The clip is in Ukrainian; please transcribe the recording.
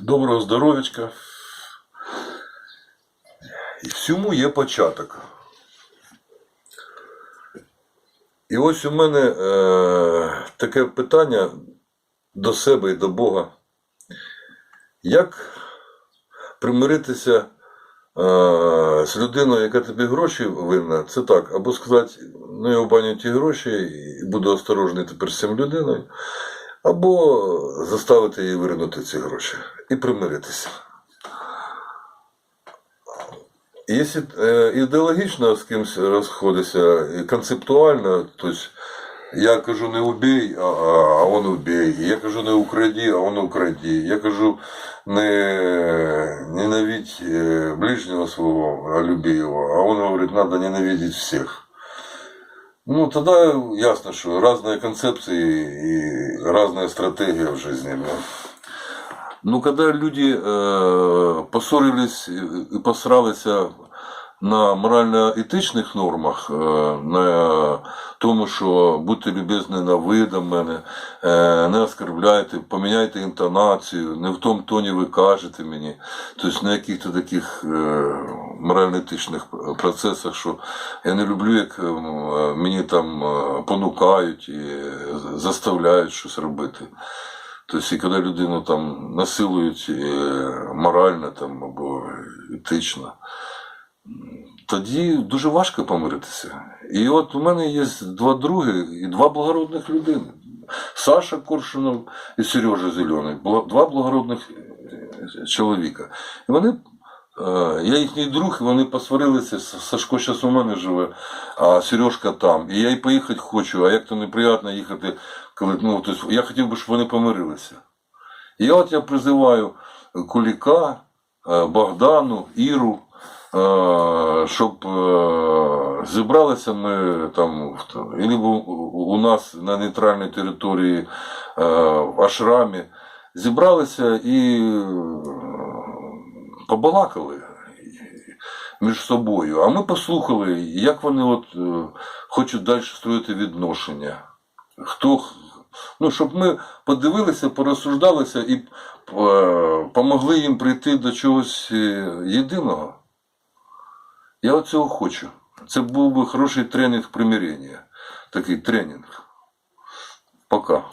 Доброго здоров'ячка. І всьому є початок. І ось у мене е, таке питання до себе і до Бога. Як примиритися е, з людиною, яка тобі гроші винна, це так, або сказати, ну я в баню ті гроші і буду осторожний тепер з цим людиною, або заставити її вернути ці гроші і примиритися. Якщо е, ідеологічно з кимось розходишся, і концептуально, то я кажу не убій, а, он убій. Я кажу не укради, а он укради. Я кажу не ненавидь е, ближнего свого, а люби его. А он говорит, надо ненавидеть всех. Ну, тогда ясно, что разные концепции и разная стратегия в жизни. Ну, когда люди э, поссорились и посрались на морально-етичних нормах, э, на тому, що будьте любезні на ви до мене, е, не оскорбляйте, поміняйте інтонацію, не в тому тоні ви кажете мені. Тобто на яких-то таких е, морально-етичних процесах, що я не люблю, як е, мені там е, понукають і заставляють щось робити. Тобто, і коли людину там насилують е, морально там, або етично, тоді дуже важко помиритися. І от у мене є два други і два благородних людини. Саша Коршунов і Сережа Зелений. Два благородних е, чоловіка. І вони, е, я їхній друг, і вони посварилися. Сашко зараз у мене живе, а Сережка там. І я й поїхати хочу, а як то неприємно їхати, коли ну, тобто, я хотів би, щоб вони помирилися. І от я призиваю Куліка, е, Богдану, Іру, щоб е, зібралися ми там, або у нас на нейтральній території е, в Ашрамі, зібралися і е, побалакали між собою. А ми послухали, як вони от, е, хочуть далі строїти відношення. Хто, ну, щоб ми подивилися, порозсуждалися і е, помогли їм прийти до чогось е, єдиного. Я от цього хочу. Це був би хороший тренінг примирення. Такий тренінг. Пока.